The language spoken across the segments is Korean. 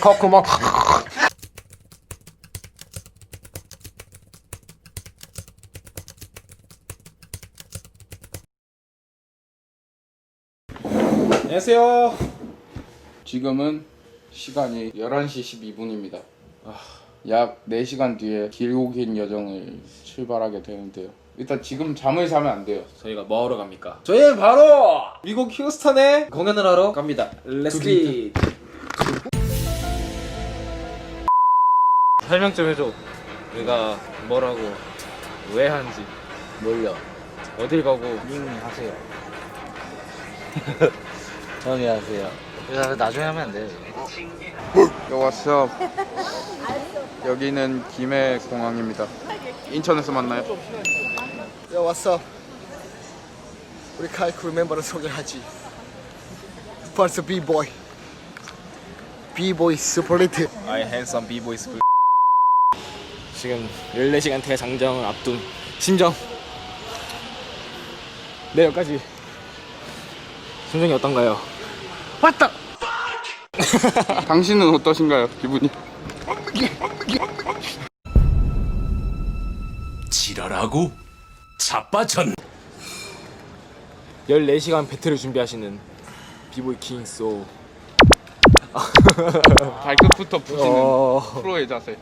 커크 막 안녕하세요. 지금은 시간이 11시 12분입니다. 약 4시간 뒤에 길고 긴 여정을 출발하게 되는데요. 일단 지금 잠을 자면 안 돼요. 저희가 뭐 하러 갑니까? 저희는 바로 미국 휴스턴에 공연을 하러 갑니다. It. 설명 좀 해줘. 우리가 뭐라고 왜 하는지 뭘요? 어딜 가고 님 하세요. 형이 하세요. 야, 나중에 하면 안 돼. Yo, what's up? 여기는 김해 공항입니다. 인천에서 만나요. 야 왔어 우리 카이쿠 멤버를 소개하지 벌써 비보이 비보이 슈퍼리트 I handsome b-boy school 지금 14시간 대장정을 앞둔 심정 내일까지 심정이 어떤가요? 왔다. 당신은 어떠신가요? 기분이? 지랄하고 자빠전 14시간 배틀을 준비하시는 비보이 킹 소. 발끝부터 부시는 어... 프로의 자세.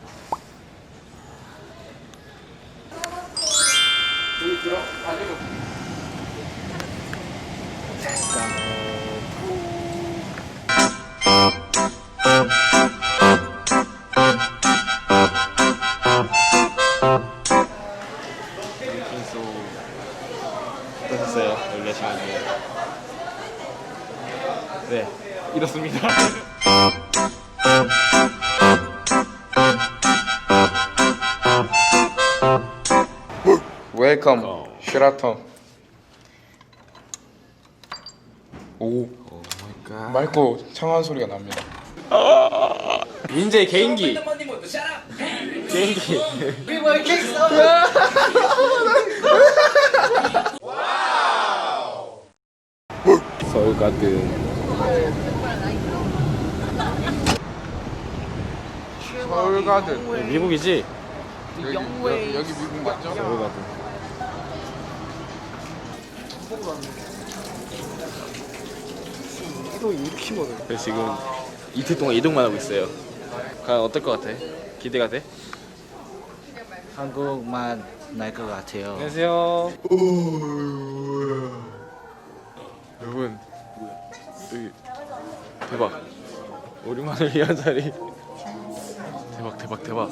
킹소 웰컴 쉐라톤. 오. 맑고 청한 소리가 납니다. 민재 개인기 개인기 서울 가든 서울 가든. 미국이지? 여기, 여기, 여기 미국 맞죠? 서울 이도 이렇게 먹어 그래서 지금 이틀 동안 이동만 하고 있어요. 과연 어떨 것 같아? 기대가 돼? 한국만 날 것 같아요. 안녕하세요. 여러분 여기 대박. 우리만을 위한 자리. 대박 대박. 대박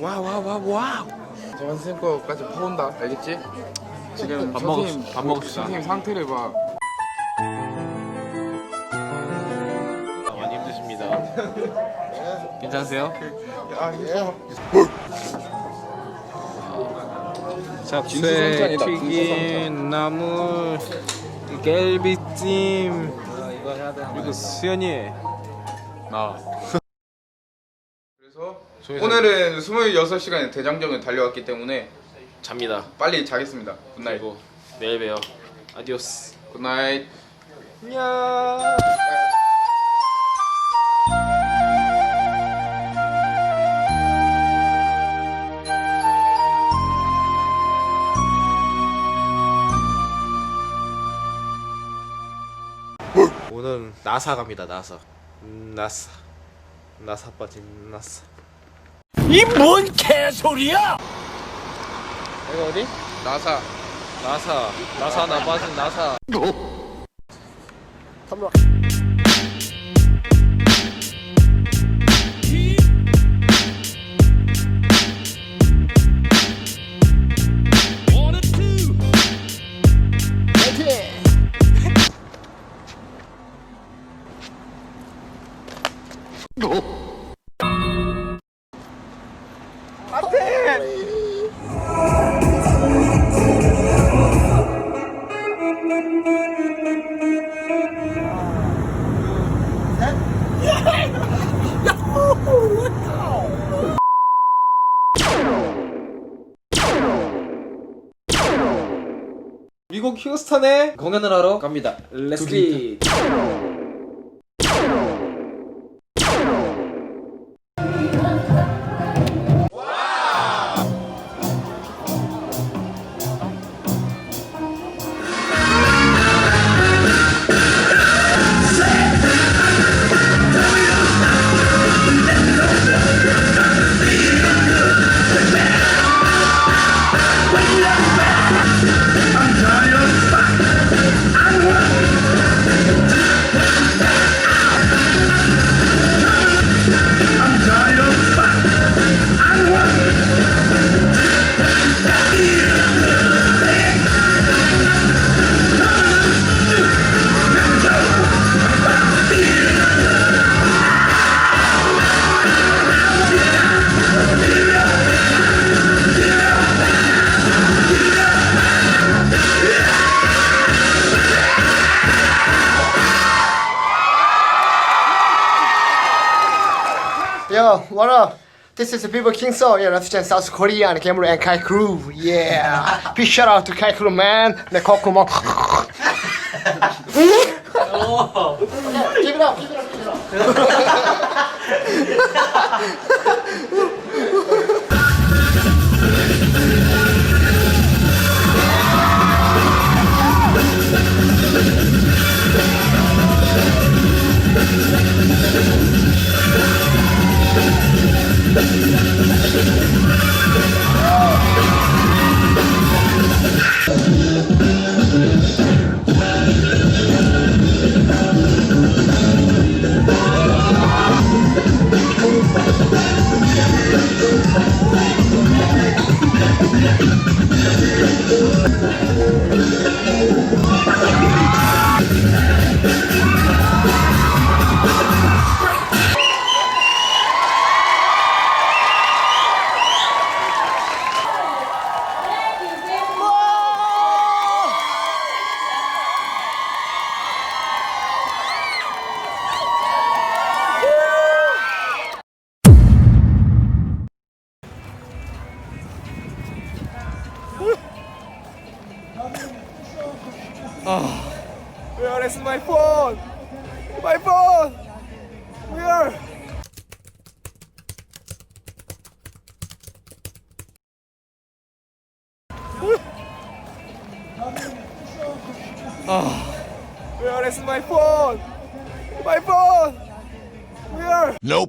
와우 와우 와우 와우 재환 쌤 거까지 퍼온다. 알겠지? 지금 밥 선생님, 먹읍시다. 밥 먹읍시다. 선생님 상태를 봐. 많이 힘드십니다 괜찮으세요? 아, 예. 잡채, 진수성찬이다, 튀김, 나물, 갤비찜 그리고 수연이 나. 오늘은 26시간의 대장정을 달려왔기 때문에 잡니다. 빨리 자겠습니다. 굿나잇. 그리고 내일 봬요. 아디오스. 굿나잇. 안녕. 오늘 나사 갑니다 나사. 음, 나사. 나사 빠진 나사 이 뭔 개소리야? 여기 어디? 나사. 나사. 나사 나 빠진 나사. 탐락 미 미국 휴스턴에 공연을 하러 갑니다. 렛츠기. Yo, what up? This is the people King So. yeah, represent South Korea and Camera and Kai Crew, yeah. Big shout out to Kai Crew, man. The Kokumo. oh. give it up, give it up, give it up. Thank you. Oh, where is my phone? My phone. Where? Where is my phone? My phone. Where? Nope.